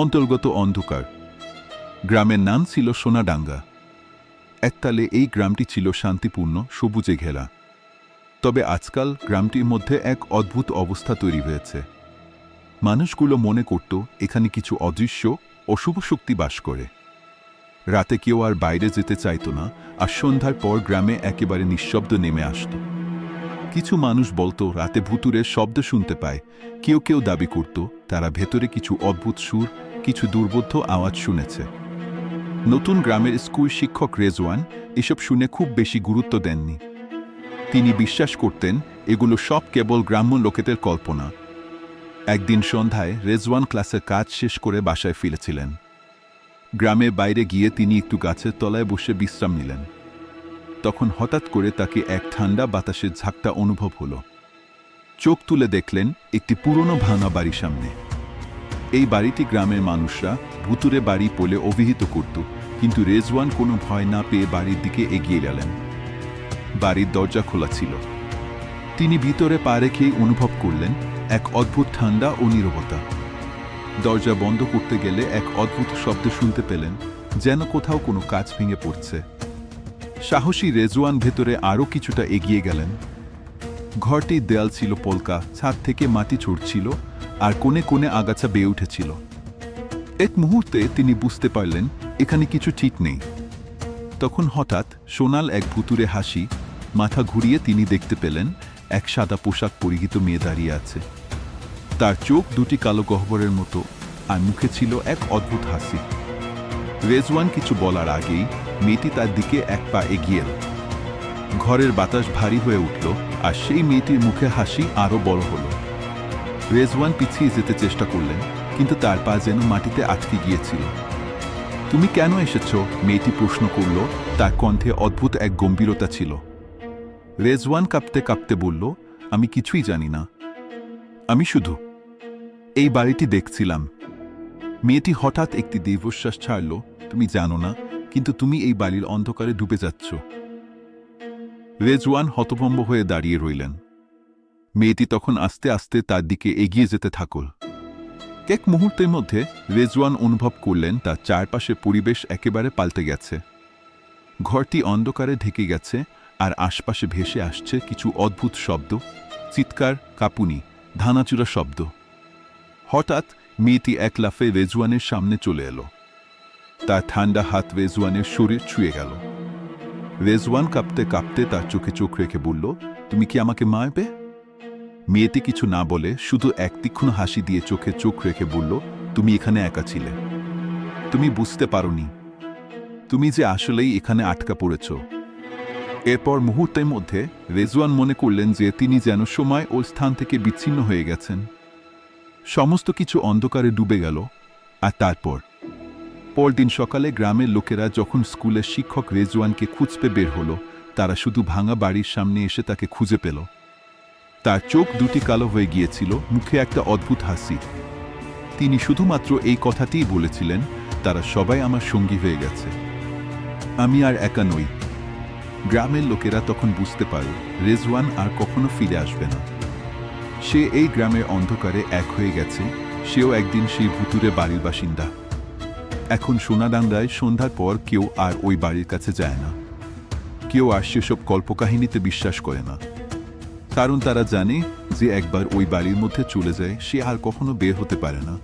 অন্তর্গত অন্ধকার। গ্রামের নাম ছিল সোনাডাঙ্গা। এককালে এই গ্রামটি ছিল শান্তিপূর্ণ, সবুজে ঘেরা। তবে আজকাল গ্রামটির মধ্যে এক অদ্ভুত অবস্থা তৈরি হয়েছে। মানুষগুলো মনে করত, এখানে কিছু অদৃশ্য, অশুভ শক্তি বাস করে। রাতে কেউ আর বাইরে যেতে চাইতো না, আর সন্ধ্যার পর গ্রামে একেবারে নিঃশব্দ নেমে আসত। কিছু মানুষ বলতো, রাতে ভুতুরের শব্দ শুনতে পায়। কেউ কেউ দাবি করত, তারা ভেতরে কিছু অদ্ভুত সুর কিছু দুর্বোধ্য আওয়াজ শুনেছে। নতুন গ্রামের স্কুল শিক্ষক রেজওয়ান এসব শুনে খুব বেশি গুরুত্ব দেননি। তিনি বিশ্বাস করতেন এগুলো সব কেবল গ্রাম্য লোকেদের কল্পনা। একদিন সন্ধ্যায় রেজওয়ান ক্লাসের কাজ শেষ করে বাসায় ফিরেছিলেন। গ্রামের বাইরে গিয়ে তিনি একটু গাছের তলায় বসে বিশ্রাম নিলেন। তখন হঠাৎ করে তাকে এক ঠান্ডা বাতাসের ঝাঁকটা অনুভব হলো। চোখ তুলে দেখলেন একটি পুরনো ভাঙা বাড়ির সামনে। এই বাড়িটি গ্রামের মানুষরা ভুতুরে বাড়ি বলে অভিহিত করত, কিন্তু রেজওয়ান কোনো ভয় না পেয়ে বাড়ির দিকে এগিয়ে গেলেন। বাড়ির দরজা খোলা ছিল। তিনি ভিতরে পা রেখেই অনুভব করলেন এক অদ্ভুত ঠান্ডা ও নীরবতা। দরজা বন্ধ করতে গেলে এক অদ্ভুত শব্দ শুনতে পেলেন, যেন কোথাও কোনো কাজ ভেঙে পড়ছে। সাহসী রেজওয়ান ভেতরে আরও কিছুটা এগিয়ে গেলেন। ঘরটির দেয়াল ছিল পলকা, ছাদ থেকে মাটি ছড়ছিল আর কোণে কোণে আগাছা বেয়ে উঠেছিল। এক মুহূর্তে তিনি বুঝতে পারলেন, এখানে কিছু ঠিক নেই। তখন হঠাৎ সোনাল এক ভুতুরে হাসি, মাথা ঘুরিয়ে তিনি দেখতে পেলেন, এক সাদা পোশাক পরিহিত মেয়ে দাঁড়িয়ে আছে। তার চোখ দুটি কালো গহ্বরের মতো, আর মুখে ছিল এক অদ্ভুত হাসি। রেজওয়ান কিছু বলার আগেই মেয়েটি তার দিকে এক পা এগিয়ে এল। ঘরের বাতাস ভারী হয়ে উঠল, আর সেই মেয়েটির মুখে হাসি আরও বড় হলো। রেজওয়ান পিছিয়ে যেতে চেষ্টা করলেন, কিন্তু তার পা যেন মাটিতে আটকে গিয়েছিল। তুমি কেন এসেছ? মেয়েটি প্রশ্ন করল। তার কণ্ঠে অদ্ভুত এক গম্ভীরতা ছিল। রেজওয়ান কাঁপতে কাঁপতে বলল, আমি কিছুই জানি না। আমি শুধু এই বাড়িটি দেখছিলাম। মেয়েটি হঠাৎ একটি দীর্ঘশ্বাস ছাড়ল। তুমি জানো না, কিন্তু তুমি এই বাড়ির অন্ধকারে ডুবে যাচ্ছ। রেজওয়ান হতভম্ব হয়ে দাঁড়িয়ে রইলেন। মেয়েটি তখন আস্তে আস্তে তার দিকে এগিয়ে যেতে থাকল। এক মুহূর্তের মধ্যে রেজওয়ান অনুভব করলেন তার চারপাশে পরিবেশ একেবারে পাল্টে গেছে। ঘরটি অন্ধকারে ঢেকে গেছে আর আশপাশে ভেসে আসছে কিছু অদ্ভুত শব্দ, চিৎকার, কাপুনি, ধানাচুরা শব্দ। হঠাৎ মেয়েটি এক লাফে রেজওয়ানের সামনে চলে এলো। তার ঠান্ডা হাত রেজওয়ানের শরীর ছুঁয়ে গেল। রেজওয়ান কাঁপতে কাঁপতে তার চোখে চোখ রেখে বলল, তুমি কি আমাকে মারবে? মেয়েটি কিছু না বলে শুধু এক তীক্ষ্ণ হাসি দিয়ে চোখে চোখ রেখে বলল, তুমি এখানে একা ছিলে। তুমি বুঝতে পারোনি। তুমি যে আসলেই এখানে আটকা পড়েছ। এরপর মুহূর্তের মধ্যে রেজওয়ান মনে করলেন যে তিনি যেন সময় ও স্থান থেকে বিচ্ছিন্ন হয়ে গেছেন। সমস্ত কিছু অন্ধকারে ডুবে গেল। আর তারপর? পরদিন সকালে গ্রামের লোকেরা যখন স্কুলের শিক্ষক রেজওয়ানকে খুঁজতে বের হলো, তারা শুধু ভাঙা বাড়ির সামনে এসে তাকে খুঁজে পেল। তার চোখ দুটি কালো হয়ে গিয়েছিল, মুখে একটা অদ্ভুত হাসি। তিনি শুধুমাত্র এই কথাটিই বলেছিলেন, তারা সবাই আমার সঙ্গী হয়ে গেছে। আমি আর একা নই। গ্রামের লোকেরা তখন বুঝতে পারে রেজওয়ান আর কখনো ফিরে আসবে না। সে এই গ্রামের অন্ধকারে এক হয়ে গেছে, সেও একদিন সেই ভুতুরে বাড়ির বাসিন্দা। এখন সোনাডাঙ্গায় সন্ধ্যার পর কেউ আর ওই বাড়ির কাছে যায় না। কেউ আর সেসব কল্পকাহিনীতে বিশ্বাস করে না। কারণ তারা জানে যে একবার ওই বাড়ির মধ্যে চলে যায়, সে আর কখনো বের হতে পারে না।